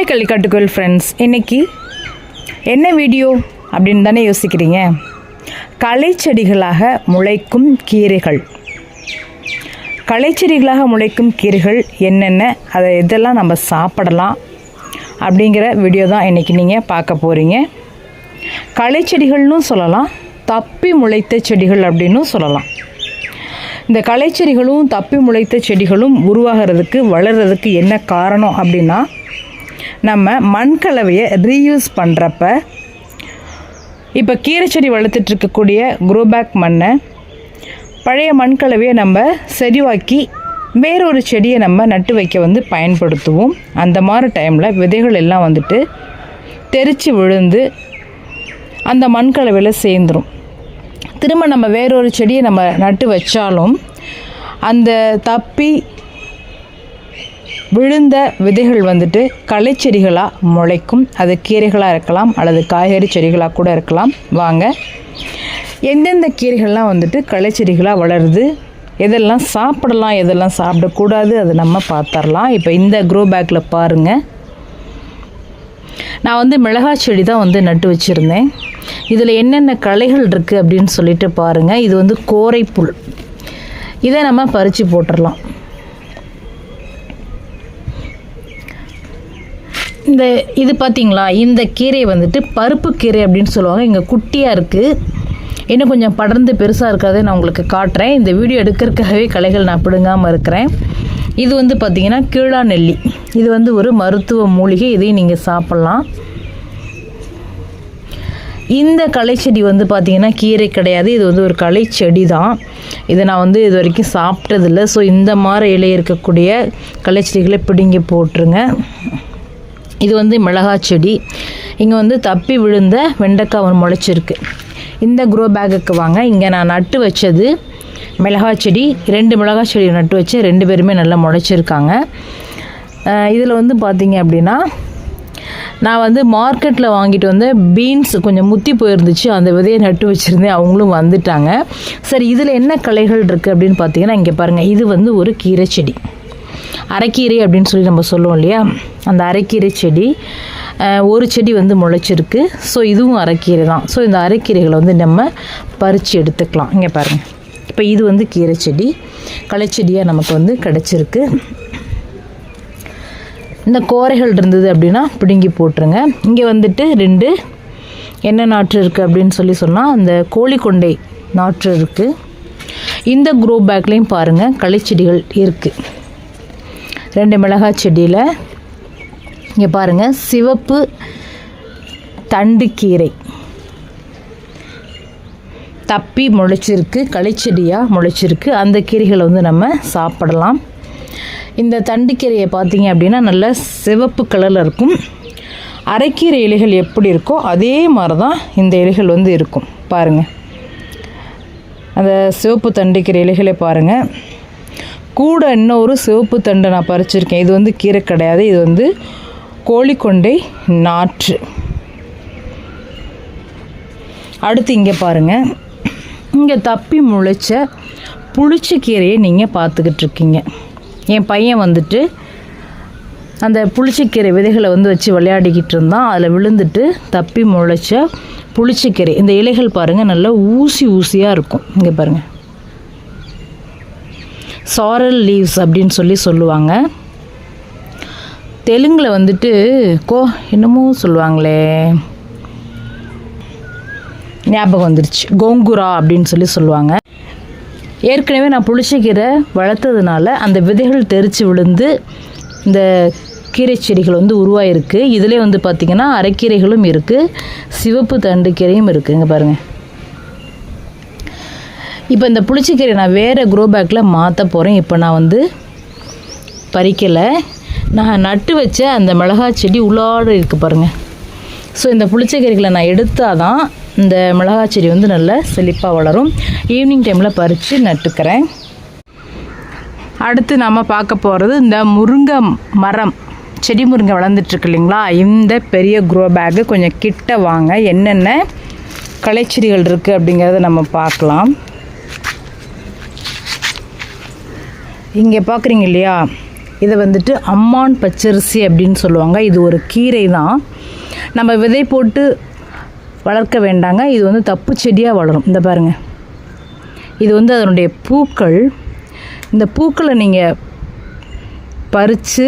Hi கள்ளிக்காட்டுக்குள் friends இன்னைக்கு என்ன video அப்படின்னு தானே யோசிக்கிறீங்க? களைச்செடிகளாக முளைக்கும் கீரைகள். களைச்செடிகளாக முளைக்கும் கீரைகள் என்னென்ன? அதை எதெல்லாம் நம்ம சாப்பிடலாம்? அப்படிங்கிற வீடியோ தான் இன்றைக்கி நீங்கள் பார்க்க போகிறீங்க களைச்செடிகள்னு சொல்லலாம். தப்பி முளைத்த செடிகள் அப்படின்னும் சொல்லலாம். இந்த களைச்செடிகளும் தப்பி முளைத்த செடிகளும் உருவாகிறதுக்கு வளர்கிறதுக்கு என்ன காரணம் அப்படின்னா நம்ம மண் கலவையை ரீயூஸ் பண்ணுறப்ப இப்போ கீரை செடி வளர்த்துட்டு இருக்கக்கூடிய குரோபேக் மண்ணை பழைய மண்கலவையை நம்ம செறிவாக்கி வேறொரு செடியை நம்ம நட்டு வைக்க வந்து பயன்படுத்துவோம். அந்த மாதிரி டைமில் விதைகள் எல்லாம் வந்துட்டு தெரித்து விழுந்து அந்த மண் கலவையில் சேர்ந்துடும் திரும்ப நம்ம வேறொரு செடியை நம்ம நட்டு வச்சாலும் அந்த தப்பி விழுந்த விதைகள் வந்துட்டு களைச்செடிகளாக முளைக்கும். அது கீரைகளாக இருக்கலாம் அல்லது காய்கறி செடிகளாக கூட இருக்கலாம். வாங்க. எந்தெந்த கீரைகள்லாம் வந்துட்டு களைச்செடிகளாக வளருது? எதெல்லாம் சாப்பிடலாம் எதெல்லாம் சாப்பிடக்கூடாது அதை நம்ம பார்த்துடலாம். இப்போ இந்த க்ரோ பேக்கில் பாருங்கள் நான் வந்து மிளகாய் செடி தான் வந்து நட்டு வச்சுருந்தேன். இதில் என்னென்ன களைகள் இருக்குது அப்படின்னு சொல்லிட்டு பாருங்கள் இது வந்து கோரைப்புல். இதை நம்ம பறித்து போட்டுடலாம். இந்த இது பார்த்தீங்களா இந்த கீரை வந்துட்டு பருப்பு கீரை அப்படின்னு சொல்லுவாங்க. இங்கே குட்டியாக இருக்குது இன்னும் கொஞ்சம் படர்ந்து பெருசாக இருக்கிறதே நான் உங்களுக்கு காட்டுறேன். இந்த வீடியோ எடுக்கிறதுக்காகவே கலைகள் நான் பிடுங்காமல் இருக்கிறேன். இது வந்து பார்த்திங்கன்னா கீழா நெல்லி இது வந்து ஒரு மருத்துவ மூலிகை. இதையும் நீங்கள் சாப்பிட்லாம். இந்த களைச்செடி வந்து பார்த்திங்கன்னா கீரை கிடையாது. இது வந்து ஒரு களைச்செடி தான் இதை நான் வந்து இது வரைக்கும் சாப்பிட்டதில்ல. ஸோ இந்த மாதிரி இலை இருக்கக்கூடிய களைச்செடிகளை பிடுங்கி போட்டுருங்க. இது வந்து மிளகாய் செடி. இங்கே வந்து தப்பி விழுந்த வெண்டைக்காய் ஒன்று முளைச்சிருக்கு. இந்த க்ரோ பேக்குக்கு வாங்க. இங்கே நான் நட்டு வச்சது மிளகாய் செடி. ரெண்டு மிளகாய் செடி நட்டு வச்சு ரெண்டு பேருமே நல்லா முளைச்சிருக்காங்க. இதில் வந்து பார்த்திங்க அப்படின்னா நான் வந்து மார்க்கெட்டில் வாங்கிட்டு வந்து பீன்ஸ் கொஞ்சம் முத்தி போயிருந்துச்சு. அந்த விதையை நட்டு வச்சுருந்தேன். அவங்களும் வந்துட்டாங்க. சரி இதில் என்ன களைகள் இருக்குது அப்படின்னு பார்த்தீங்கன்னா இங்கே பாருங்கள் இது வந்து ஒரு கீரை செடி. அரைக்கீரை அப்படின்னு சொல்லி நம்ம சொல்லுவோம் இல்லையா? அந்த அரைக்கீரை செடி ஒரு செடி வந்து முளைச்சிருக்கு. ஸோ இதுவும் அரைக்கீரை தான். ஸோ இந்த அரைக்கீரைகளை வந்து நம்ம பறித்து எடுத்துக்கலாம். இங்கே பாருங்கள் இப்போ இது வந்து கீரை செடி. களைச்செடியாக நமக்கு வந்து கிடச்சிருக்கு. இந்த கோரைகள் இருந்தது அப்படின்னா பிடுங்கி போட்டுருங்க. இங்கே வந்துட்டு ரெண்டு என்ன நாற்று இருக்குது அப்படின்னு சொல்லி சொன்னால் அந்த கோழிக்கொண்டை நாற்று இருக்குது இந்த குரோ பேக்லேயும் பாருங்கள் களைச்செடிகள் இருக்குது ரெண்டு மிளகாய் செடியில். இங்கே பாருங்கள் சிவப்பு தண்டுக்கீரை. தப்பி முளைச்சிருக்கு களிச்செடியாக முளைச்சிருக்கு. அந்த கீரைகளை வந்து நம்ம சாப்பிடலாம். இந்த தண்டுக்கீரையை பார்த்தீங்க அப்படின்னா நல்ல சிவப்பு கலரில் இருக்கும். அரைக்கீரை இலைகள் எப்படி இருக்கோ அதே மாதிரி தான் இந்த இலைகள் வந்து இருக்கும். பாருங்கள் அந்த சிவப்பு தண்டுக்கீரை இலைகளை பாருங்கள் கூட இன்னொரு சிவப்பு தண்டை நான் பறிச்சிருக்கேன். இது வந்து கீரை கிடையாது. இது வந்து கோழிக்கொண்டை நாற்று. அடுத்து இங்கே பாருங்கள் இங்கே தப்பி முளைச்ச புளிச்ச கீரையை நீங்கள் பார்த்துக்கிட்டு இருக்கீங்க. என் பையன் வந்துட்டு அந்த புளிச்சக்கீரை விதைகளை வந்து வச்சு விளையாடிக்கிட்டு இருந்தான். அதில் விழுந்துட்டு தப்பி முளைச்ச புளிச்சக்கீரை இந்த இலைகள் பாருங்கள் நல்லா ஊசி ஊசியாக இருக்கும். இங்கே பாருங்கள் சாரல் லீவ்ஸ் அப்படின்னு சொல்லி சொல்லுவாங்க. தெலுங்கில் வந்துட்டு கோ என்னமோ சொல்லுவாங்களே. ஞாபகம் வந்துருச்சு. கோங்குரா அப்படின்னு சொல்லி சொல்லுவாங்க. ஏற்கனவே நான் புளிச்சக்கீரை வளர்த்ததுனால அந்த விதைகள் தெரித்து விழுந்து இந்த கீரை செடிகள் வந்து உருவாயிருக்கு. இதிலே வந்து பார்த்திங்கன்னா அரைக்கீரைகளும் இருக்குது சிவப்பு தண்டு கீரையும் இருக்குது இங்கே பாருங்கள் இப்போ இந்த புளிச்சக்கீரை நான் வேறு க்ரோ பேக்கில் மாற்ற போகிறேன் இப்போ நான் வந்து பறிக்கலை. நான் நட்டு வச்ச அந்த மிளகாய் செடி உள்ளாடு இருக்குது பாருங்கள் ஸோ இந்த புளிச்சக்கீரைகளை நான் எடுத்தால் தான் இந்த மிளகாய் செடி வந்து நல்லா செழிப்பாக வளரும். ஈவினிங் டைமில் பறித்து நட்டுக்கிறேன். அடுத்து நாம் பார்க்க போகிறது இந்த முருங்கை மரம். செடி முருங்கை வளர்ந்துட்டுருக்கு இல்லைங்களா? இந்த பெரிய க்ரோ பேக்கு கொஞ்சம் கிட்ட வாங்க. என்னென்ன களைச்செடிகள் இருக்குது அப்படிங்கிறத நம்ம பார்க்கலாம். இங்கே பார்க்குறீங்க இல்லையா? இதை வந்துட்டு அம்மான் பச்சரிசி அப்படின்னு சொல்லுவாங்க. இது ஒரு கீரை தான் நம்ம விதை போட்டு வளர்க்க வேண்டாங்க. இது வந்து தப்பு செடியாக வளரும். இந்த பாருங்கள் இது வந்து அதனுடைய பூக்கள். இந்த பூக்களை நீங்கள் பறித்து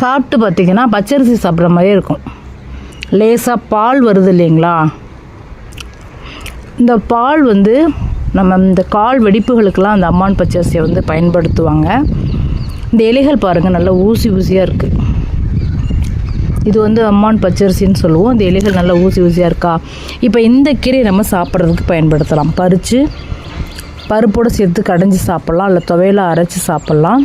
சாப்பிட்டு பார்த்தீங்கன்னா பச்சரிசி சாப்பிட்ற மாதிரியே இருக்கும். லேசாக பால் வருது இல்லைங்களா? இந்த பால் வந்து நம்ம இந்த கால் வெடிப்புகளுக்கெல்லாம் அந்த அம்மான் பச்சரிசியை வந்து பயன்படுத்துவாங்க. இந்த இலைகள் பாருங்கள் நல்லா ஊசி ஊசியாக இருக்குது இது வந்து அம்மான் பச்சரிசின்னு சொல்லுவோம். இந்த இலைகள் நல்லா ஊசி ஊசியாக இருக்கா? இப்போ இந்த கீரையை நம்ம சாப்பிட்றதுக்கு பயன்படுத்தலாம். பறித்து பருப்போடு சேர்த்து கடைஞ்சி சாப்பிட்லாம். இல்லை துவையில் அரைச்சி சாப்பிட்லாம்.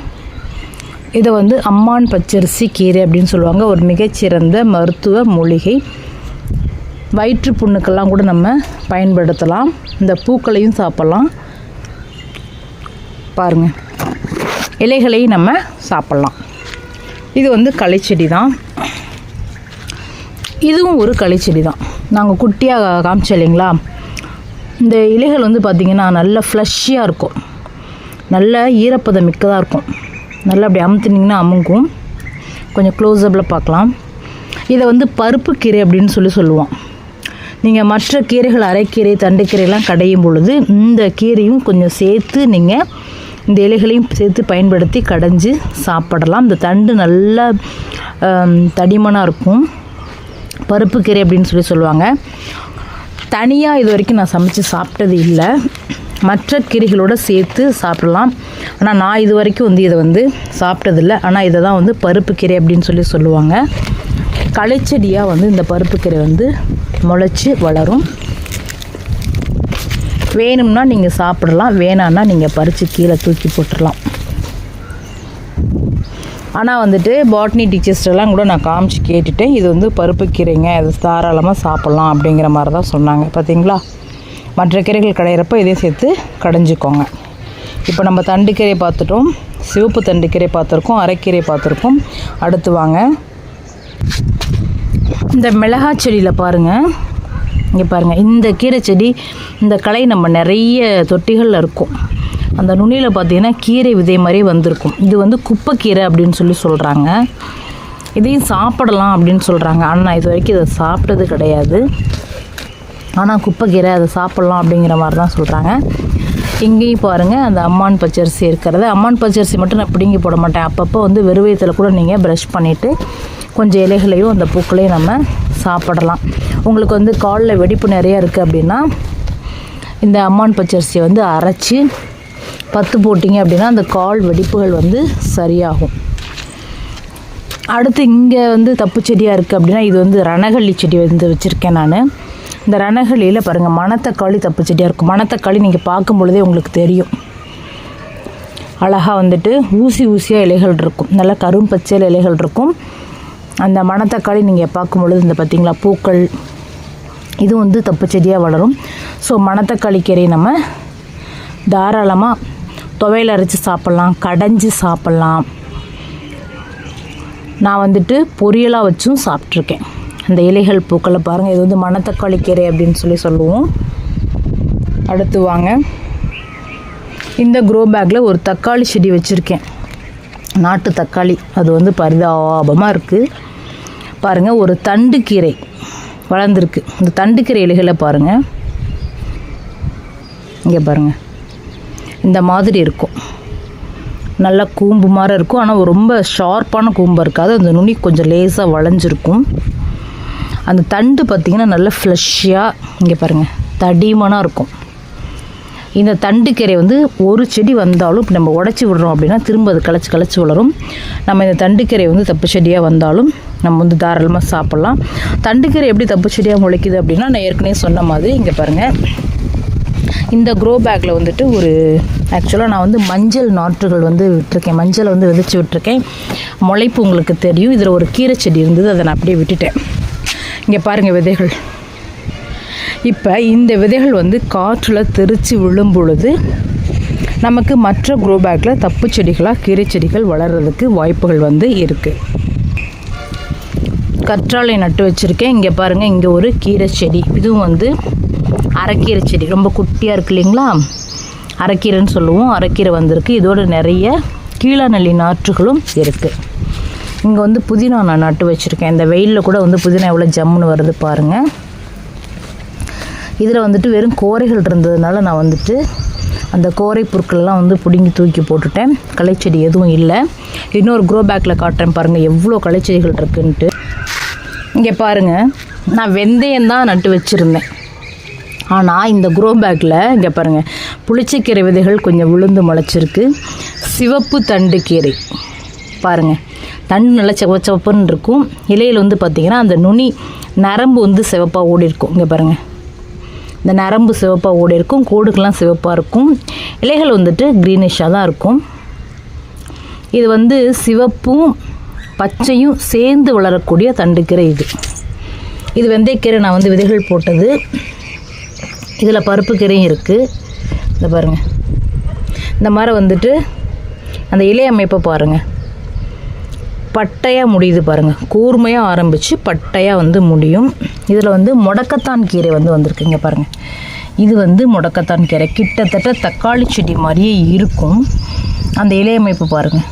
இதை வந்து அம்மான் பச்சரிசி கீரை அப்படின்னு சொல்லுவாங்க. ஒரு மிகச்சிறந்த மருத்துவ மூலிகை. வயிற்று புண்ணுக்கெல்லாம் கூட நம்ம பயன்படுத்தலாம். இந்த பூக்களையும் சாப்பிட்லாம். பாருங்கள் இலைகளையும் நம்ம சாப்பிட்லாம். இது வந்து களைச்செடி தான் இதுவும் ஒரு களைச்செடி தான் நாங்கள் குட்டியாக காமிச்சோம் இல்லைங்களா? இந்த இலைகள் வந்து பார்த்திங்கன்னா நல்ல ஃப்ளஷ்ஷியாக இருக்கும். நல்ல ஈரப்பதம் மிக்கதாக இருக்கும். நல்லா அப்படி அமுத்துனிங்கன்னா அமுங்கும். கொஞ்சம் க்ளோஸ்அப்பில் பார்க்கலாம். இதை வந்து பருப்பு கீரை அப்படின்னு சொல்லி சொல்லுவோம். நீங்கள் மற்ற கீரைகள் அரைக்கீரை தண்டுக்கீரைலாம் கடையும் பொழுது இந்த கீரையும் கொஞ்சம் சேர்த்து நீங்கள் இந்த இலைகளையும் சேர்த்து பயன்படுத்தி கடைஞ்சி சாப்பிடலாம். இந்த தண்டு நல்லா தடிமனாக இருக்கும். பருப்பு கீரை அப்படின்னு சொல்லி சொல்லுவாங்க. தனியாக இது வரைக்கும் நான் சமைச்சு சாப்பிட்டது இல்லை. மற்ற கீரைகளோடு சேர்த்து சாப்பிடலாம். ஆனால் நான் இது வரைக்கும் வந்து இதை வந்து சாப்பிட்டதில்லை ஆனால் இதை தான் வந்து பருப்பு கீரை அப்படின்னு சொல்லி சொல்லுவாங்க. களைச்செடியாக வந்து இந்த பருப்பு கீரை வந்து முளைச்சி வளரும். வேணும்னா நீங்கள் சாப்பிடலாம் வேணான்னா நீங்கள் பறித்து கீழே தூக்கி போட்டுடலாம் ஆனால் வந்துட்டு பாட்னி டீச்சர்ஸ்டெல்லாம் கூட நான் காமிச்சு கேட்டுட்டேன். இது வந்து பருப்பு கீரைங்க இது தாராளமாக சாப்பிட்லாம் அப்படிங்கிற மாதிரி தான் சொன்னாங்க. பார்த்தீங்களா மற்ற கீரைகள் கடையிறப்ப இதே சேர்த்து கடைஞ்சிக்கோங்க. இப்போ நம்ம தண்டுக்கீரை பார்த்துட்டோம். சிவப்பு தண்டுக்கீரை பார்த்துருக்கோம் அரைக்கீரை பார்த்துருக்கோம். அடுத்து வாங்க. இந்த மிளகாய் செடியில் பாருங்கள் இங்கே பாருங்கள் இந்த கீரை செடி இந்த களை நம்ம நிறைய தொட்டிகளில் இருக்கும். அந்த நுனியில் பார்த்தீங்கன்னா கீரை விதை மாதிரி வந்திருக்கும். இது வந்து குப்பைக்கீரை அப்படின்னு சொல்லி சொல்கிறாங்க இதையும் சாப்பிடலாம் அப்படின்னு சொல்கிறாங்க ஆனால் நான் இது வரைக்கும் இதை சாப்பிட்டது கிடையாது. ஆனால் குப்பைக்கீரை அதை சாப்பிட்லாம் அப்படிங்கிற மாதிரி தான் சொல்கிறாங்க இங்கேயும் பாருங்கள் அந்த அம்மான் பச்சரிசி இருக்கிறது. அம்மான் பச்சரிசி மட்டும் நான் பிடுங்கி போட மாட்டேன். அப்பப்போ வந்து வெறுவயத்தில் கூட நீங்கள் ப்ரஷ் பண்ணிவிட்டு கொஞ்சம் இலைகளையும் அந்த பூக்களையும் நம்ம சாப்பிடலாம். உங்களுக்கு வந்து காலில் வெடிப்பு நிறையா இருக்குது அப்படின்னா இந்த அம்மான் பச்சரிசியை வந்து அரைச்சி பத்து போட்டிங்க அப்படின்னா அந்த கால் வெடிப்புகள் வந்து சரியாகும். அடுத்து இங்கே வந்து தப்பு செடியாக இருக்குது அப்படின்னா இது வந்து ரணகள்ளி செடி வந்து வச்சுருக்கேன் நான். இந்த ரணகள்ளியில் பாருங்கள் மணத்தக்காளி தப்பு செடியாக இருக்கும். மணத்தக்காளி நீங்கள் பார்க்கும் பொழுதே உங்களுக்கு தெரியும். அழகாக வந்துட்டு ஊசி ஊசியாக இலைகள் இருக்கும். நல்லா கரும்பச்சையில் இலைகள் இருக்கும். அந்த மணத்தக்காளி நீங்கள் பார்க்கும் பொழுது இந்த பார்த்திங்களா பூக்கள் இது வந்து தப்பு செடியாக வளரும். ஸோ மணத்தக்காளி கீரை நம்ம தாராளமாக துவையல் அரைச்சி சாப்பிட்லாம் கடைஞ்சி சாப்பிட்லாம். நான் வந்துட்டு பொரியலாக வச்சும் சாப்பிட்ருக்கேன் அந்த இலைகள் பூக்களை பாருங்கள் இது வந்து மணத்தக்காளி கீரை அப்படின்னு சொல்லி சொல்லுவோம். அடுத்து வாங்க. இந்த க்ரோ பேக்கில் ஒரு தக்காளி செடி வச்சுருக்கேன். நாட்டு தக்காளி. அது வந்து பரிதாபமாக இருக்குது பாருங்கள் ஒரு தண்டு கீரை வளர்ந்துருக்கு. இந்த தண்டு கீரை இலைகளை பாருங்கள் இங்கே பாருங்கள் இந்த மாதிரி இருக்கும். நல்லா கூம்பு மாதிரி இருக்கும். ஆனால் ரொம்ப ஷார்ப்பான கூம்பு இருக்காது. அந்த நுனி கொஞ்சம் லேசாக வளைஞ்சிருக்கும். அந்த தண்டு பார்த்திங்கன்னா நல்லா ஃப்ளஷ்ஷாக இங்கே பாருங்கள் தடிமனாக இருக்கும். இந்த தண்டுக்கீரை வந்து ஒரு செடி வந்தாலும் இப்போ நம்ம உடச்சி விடுறோம் அப்படின்னா திரும்ப அது களைச்சி களைச்சி வளரும். நம்ம இந்த தண்டுக்கீரை வந்து தப்பு செடியாக வந்தாலும் நம்ம வந்து தாராளமாக சாப்பிட்லாம். தண்டுக்கீரை எப்படி தப்பு செடியாக முளைக்குது அப்படின்னா நான் ஏற்கனவே சொன்ன மாதிரி இங்கே பாருங்கள் இந்த க்ரோ பேக்கில் வந்துட்டு ஒரு ஆக்சுவலாக நான் வந்து மஞ்சள் நாற்றுகள் வந்து விட்டுருக்கேன். மஞ்சளை வந்து விதைச்சி விட்டுருக்கேன். முளைப்பு உங்களுக்கு தெரியும். இதில் ஒரு கீரை செடி இருந்தது அதை நான் அப்படியே விட்டுட்டேன். இங்கே பாருங்கள் விதைகள். இப்போ இந்த விதைகள் வந்து காற்றில் தெரித்து விழும் பொழுது நமக்கு மற்ற க்ரோ பேக்கில் தப்பு செடிகளாக கீரை செடிகள் வளர்கிறதுக்கு வாய்ப்புகள் வந்து இருக்குது கற்றாழை நட்டு வச்சுருக்கேன். இங்கே பாருங்கள் இங்கே ஒரு கீரை செடி. இதுவும் வந்து அரைக்கீரை செடி. ரொம்ப குட்டியாக இருக்கு இல்லைங்களா? அரைக்கீரைன்னு சொல்லுவோம். அரைக்கீரை வந்திருக்கு. இதோட நிறைய கீழநெல்லி நாற்றுகளும் இருக்குது இங்கே வந்து புதினா நான் நட்டு வச்சுருக்கேன். இந்த வெயிலில் கூட வந்து புதினா எவ்வளோ ஜம்முன்னு வருது பாருங்கள் இதில் வந்துட்டு வெறும் கோரைகள் இருந்ததுனால நான் வந்துட்டு அந்த கோரை பொருட்கள்லாம் வந்து பிடுங்கி தூக்கி போட்டுட்டேன். களைச்செடி எதுவும் இல்லை. இன்னொரு க்ரோ பேக்கில் காட்டுறேன் பாருங்கள் எவ்வளோ களைச்செடிகள் இருக்குன்ட்டு. இங்கே பாருங்கள் நான் வெந்தயம் தான் நட்டு வச்சுருந்தேன். ஆனால் இந்த க்ரோ பேக்கில் இங்கே பாருங்கள் புளிச்சக்கீரை விதைகள் கொஞ்சம் விழுந்து முளைச்சிருக்கு. சிவப்பு தண்டு கீரை. பாருங்கள் தண்டு நல்லா செவ செவப்புன்னு இருக்கும். இலையில் வந்து பார்த்திங்கன்னா அந்த நுனி நரம்பு வந்து சிவப்பாக ஓடி இருக்கும் இங்கே பாருங்கள் இந்த நரம்பு சிவப்பாக ஓடி இருக்கும் கோடுக்கெல்லாம் சிவப்பாக இருக்கும். இலைகள் வந்துட்டு க்ரீனிஷாக தான் இருக்கும். இது வந்து சிவப்பும் பச்சையும் சேர்ந்து வளரக்கூடிய தண்டுக்கீரை இது. இது வெந்தயக்கீரை நான் வந்து விதைகள் போட்டது. இதில் பருப்பு கீரையும் இருக்குது இந்த பாருங்கள் இந்த மாதிரி வந்துட்டு அந்த இலை அமைப்பை பாருங்கள் பட்டையாக முடியுது பாருங்கள் கூர்மையாக ஆரம்பித்து பட்டையாக வந்து முடியும். இதில் வந்து முடக்கத்தான் கீரை வந்து வந்திருக்குங்க பாருங்கள் இது வந்து முடக்கத்தான் கீரை. கிட்டத்தட்ட தக்காளி செடி மாதிரியே இருக்கும். அந்த இலையமைப்பு பாருங்கள்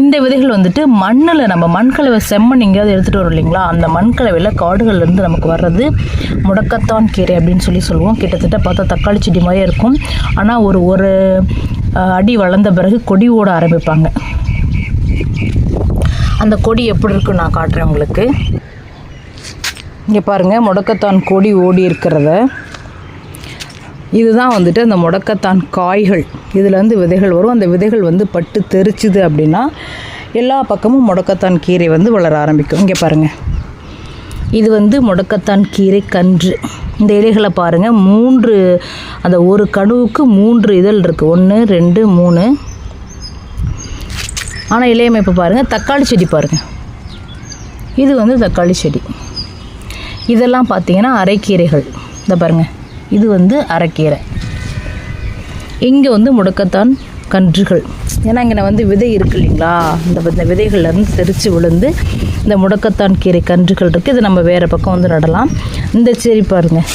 இந்த விதைகள் வந்துட்டு மண்ணில் நம்ம மண்கலவை செம்மண் எங்கேயாவது எடுத்துகிட்டு வரோம் இல்லைங்களா? அந்த மண்கலவையில் காடுகள்லேருந்து நமக்கு வர்றது முடக்கத்தான் கீரை அப்படின்னு சொல்லி சொல்லுவோம். கிட்டத்தட்ட பார்த்தா தக்காளி செடி மாதிரியே இருக்கும். ஆனால் ஒரு ஒரு அடி வளர்ந்த பிறகு கொடி ஓட ஆரம்பிப்பாங்க. அந்த கொடி எப்படி இருக்குன்னு நான் காட்டுறேன் உங்களுக்கு. இங்கே பாருங்கள் முடக்கத்தான் கொடி ஓடி இருக்கிறத. இதுதான் வந்துட்டு அந்த முடக்கத்தான் காய்கள். இதுலேருந்து விதைகள் வரும். அந்த விதைகள் வந்து பட்டு தெரிச்சுது அப்படின்னா எல்லா பக்கமும் முடக்கத்தான் கீரை வந்து வளர ஆரம்பிக்கும். இங்கே பாருங்கள் இது வந்து முடக்கத்தான் கீரை கன்று. இந்த இலைகளை பாருங்கள் மூன்று அந்த ஒரு கணுவுக்கு மூன்று இதழ் இருக்குது ஒன்று ரெண்டு மூணு ஆனால் இலையமைப்பு பாருங்கள் தக்காளி செடி பாருங்கள் இது வந்து தக்காளி செடி. இதெல்லாம் பார்த்தீங்கன்னா அரைக்கீரைகள். இந்த பாருங்கள் இது வந்து அரைக்கீரை. இங்கே வந்து முடக்கத்தான் கன்றுகள். ஏன்னா இங்கே வந்து விதை இருக்கு இல்லைங்களா? இந்த இந்த விதைகள்லேருந்து தெரித்து விழுந்து இந்த முடக்கத்தான் கீரை கன்றுகள் இருக்குது இது நம்ம வேறு பக்கம் வந்து நடலாம். இந்த செடி பாருங்கள்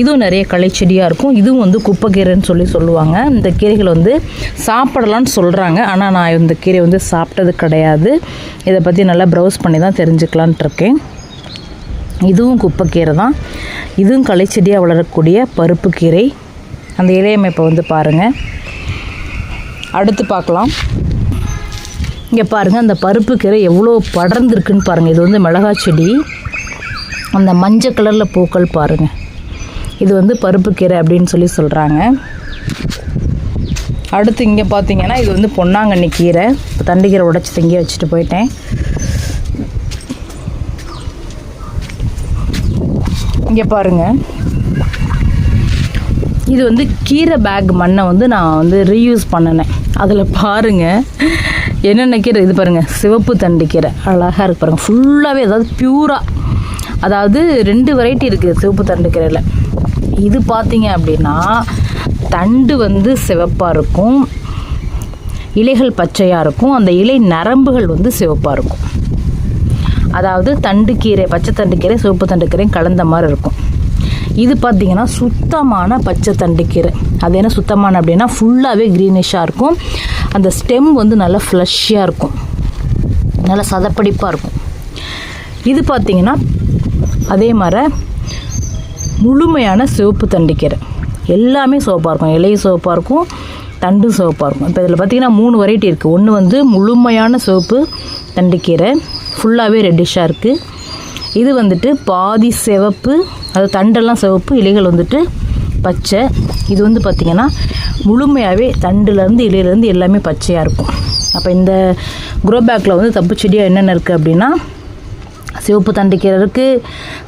இதுவும் நிறைய களைச்செடியாக இருக்கும். இதுவும் வந்து குப்பைக்கீரைன்னு சொல்லி சொல்லுவாங்க. இந்த கீரைகள் வந்து சாப்பிடலான்னு சொல்கிறாங்க ஆனால் நான் இந்த கீரை வந்து சாப்பிட்டது கிடையாது. இதை பற்றி நல்லா ப்ரௌஸ் பண்ணி தான் தெரிஞ்சுக்கலான்ட்டு இருக்கேன். இதுவும் குப்பைக்கீரை தான். இதுவும் களைச்செடியாக வளரக்கூடிய பருப்பு கீரை. அந்த இலையமைப்பை வந்து பாருங்கள் அடுத்து பார்க்கலாம். இங்கே பாருங்கள் அந்த பருப்பு கீரை எவ்வளோ படர்ந்துருக்குன்னு பாருங்கள் இது வந்து மிளகாய் செடி. அந்த மஞ்சள் கலரில் பூக்கள் பாருங்கள் இது வந்து பருப்பு கீரை அப்படின்னு சொல்லி சொல்கிறாங்க அடுத்து இங்கே பார்த்தீங்கன்னா இது வந்து பொன்னாங்கண்ணி கீரை. இப்போ தண்டுக்கீரை உடச்சி தங்கி வச்சுட்டு போயிட்டேன். இங்கே பாருங்கள் இது வந்து கீரை பேக் மண்ணை வந்து நான் வந்து ரீயூஸ் பண்ணினேன். அதில் பாருங்கள் என்னென்ன கீரை? இது பாருங்கள் சிவப்பு தண்டு கீரை. அழகாக இருக்கு பாருங்கள் ஃபுல்லாகவே அதாவது பியூராக அதாவது ரெண்டு வெரைட்டி இருக்குது சிவப்பு தண்டு கீரையில். இது பார்த்தீங்க அப்படின்னா தண்டு வந்து சிவப்பாக இருக்கும். இலைகள் பச்சையாக இருக்கும். அந்த இலை நரம்புகள் வந்து சிவப்பாக இருக்கும். அதாவது தண்டுக்கீரை பச்சை தண்டுக்கீரை சிவப்பு தண்டுக்கீரையும் கலந்த மாதிரி இருக்கும். இது பார்த்தீங்கன்னா சுத்தமான பச்சை தண்டுக்கீரை அது என்ன சுத்தமான அப்படின்னா ஃபுல்லாகவே க்ரீனிஷாக இருக்கும். அந்த ஸ்டெம் வந்து நல்லா ஃப்ளஷ்ஷாக இருக்கும். நல்லா சதப்படிப்பாக இருக்கும். இது பார்த்தீங்கன்னா அதே மாதிரி முழுமையான சிவப்பு தண்டுக்கீரை எல்லாமே சிவப்பாக இருக்கும். இலையும் சிவப்பாக இருக்கும். தண்டும் சிவப்பாக இருக்கும். இப்போ இதில் பார்த்தீங்கன்னா மூணு வெரைட்டி இருக்குது ஒன்று வந்து முழுமையான சிவப்பு தண்டுக்கீரை ஃபுல்லாகவே ரெட்டிஷாக இருக்குது இது வந்துட்டு பாதி சிவப்பு அது தண்டெல்லாம் சிவப்பு இலைகள் வந்துட்டு பச்சை. இது வந்து பார்த்திங்கன்னா முழுமையாகவே தண்டுலேருந்து இலையிலேருந்து எல்லாமே பச்சையாக இருக்கும். அப்போ இந்த குரோ பேக்கில் வந்து தப்பு செடியாக என்னென்ன இருக்குது அப்படின்னா சிவப்பு தண்டுக்கீரை இருக்குது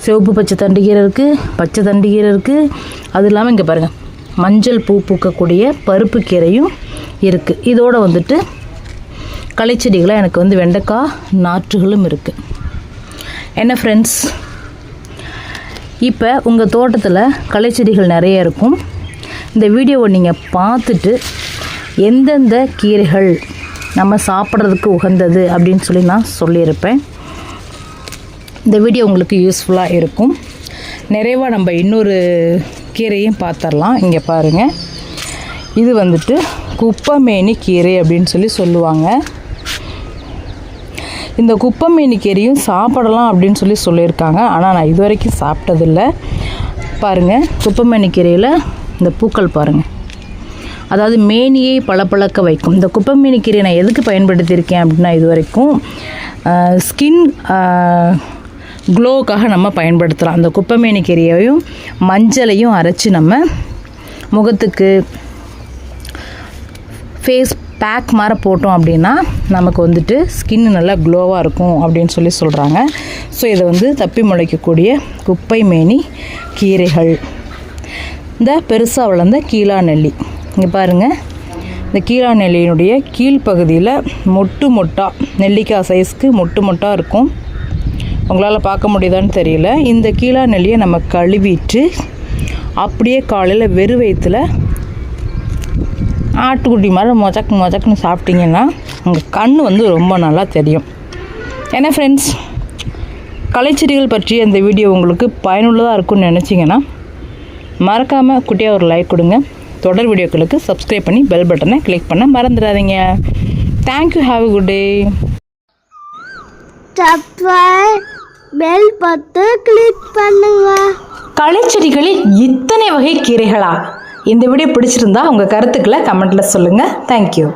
சிவப்பு பச்சை தண்டுக்கீரை இருக்குது பச்சை தண்டுக்கீரை இருக்குது அது இல்லாமல் இங்கே பாருங்கள் மஞ்சள் பூ பூக்கக்கூடிய பருப்பு கீரையும் இருக்குது இதோடு வந்துட்டு களைச்செடிகளாக எனக்கு வந்து வெண்டைக்காய் நாற்றுகளும் இருக்குது என்ன ஃப்ரெண்ட்ஸ் இப்போ உங்கள் தோட்டத்தில் களைச்செடிகள் நிறைய இருக்கும். இந்த வீடியோவை நீங்கள் பார்த்துட்டு எந்தெந்த கீரைகள் நம்ம சாப்பிட்றதுக்கு உகந்தது அப்படின்னு சொல்லி நான் சொல்லியிருப்பேன். இந்த வீடியோ உங்களுக்கு யூஸ்ஃபுல்லாக இருக்கும். நிறைவாக நம்ம இன்னொரு கீரையும் பார்த்துடலாம் இங்கே பாருங்கள் இது வந்துட்டு குப்பமேனி கீரை அப்படின்னு சொல்லி சொல்லுவாங்க. இந்த குப்பமேனி கீரையும் சாப்பிடலாம் அப்படின்னு சொல்லி சொல்லியிருக்காங்க. ஆனால் நான் இது வரைக்கும் சாப்பிட்டதில்லை. பாருங்கள் குப்பமேனி கீரையில் இந்த பூக்கள் பாருங்கள் அதாவது மேனியை பளபளக்க வைக்கும். இந்த குப்பமேனி கீரையை நான் எதுக்கு பயன்படுத்தியிருக்கேன் அப்படின்னா இது வரைக்கும் ஸ்கின் க்ளோக்காக நம்ம பயன்படுத்தலாம். அந்த குப்பைமேனி கீரையையும் மஞ்சளையும் அரைச்சி நம்ம முகத்துக்கு ஃபேஸ் பேக் மாதிரி போட்டோம் அப்படின்னா நமக்கு வந்துட்டு ஸ்கின் நல்லா க்ளோவாக இருக்கும் அப்படின்னு சொல்லி சொல்கிறாங்க ஸோ இதை வந்து தப்பி முளைக்கக்கூடிய குப்பை மேனி கீரைகள். இந்த பெருசாக வளர்ந்த கீழா நெல்லி இங்கே பாருங்கள் இந்த கீழா நெல்லியினுடைய கீழ்ப்பகுதியில் மொட்டு மொட்டாக நெல்லிக்காய் சைஸ்க்கு மொட்டு மொட்டாக இருக்கும். உங்களால் பார்க்க முடியுதான்னு தெரியல. இந்த கீழா நெல்லியை நம்ம கழுவிட்டு அப்படியே காலையில் வெறு வயிற்றுல ஆட்டுக்குட்டி மாதிரி மொச்சக்கு மொச்சக்குன்னு சாப்பிட்டீங்கன்னா உங்கள் கண் வந்து ரொம்ப நல்லா தெரியும். ஏன்னா ஃப்ரெண்ட்ஸ் கலைச்செடிகள் பற்றிய இந்த வீடியோ உங்களுக்கு பயனுள்ளதாக இருக்கும்னு நினச்சிங்கன்னா மறக்காமல் குட்டியாக ஒரு லைக் கொடுங்க. தொடர் வீடியோக்களுக்கு சப்ஸ்கிரைப் பண்ணி பெல் பட்டனை கிளிக் பண்ண மறந்துடாதீங்க. Thank you have a good day bell பத்து கிளிக் பண்ணுங்க. களைச்செடிகளில் இத்தனை வகை கீரைகளா? இந்த வீடியோ பிடிச்சிருந்தா உங்கள் கருத்துக்களை கமெண்ட்டில் சொல்லுங்கள் தேங்க்யூ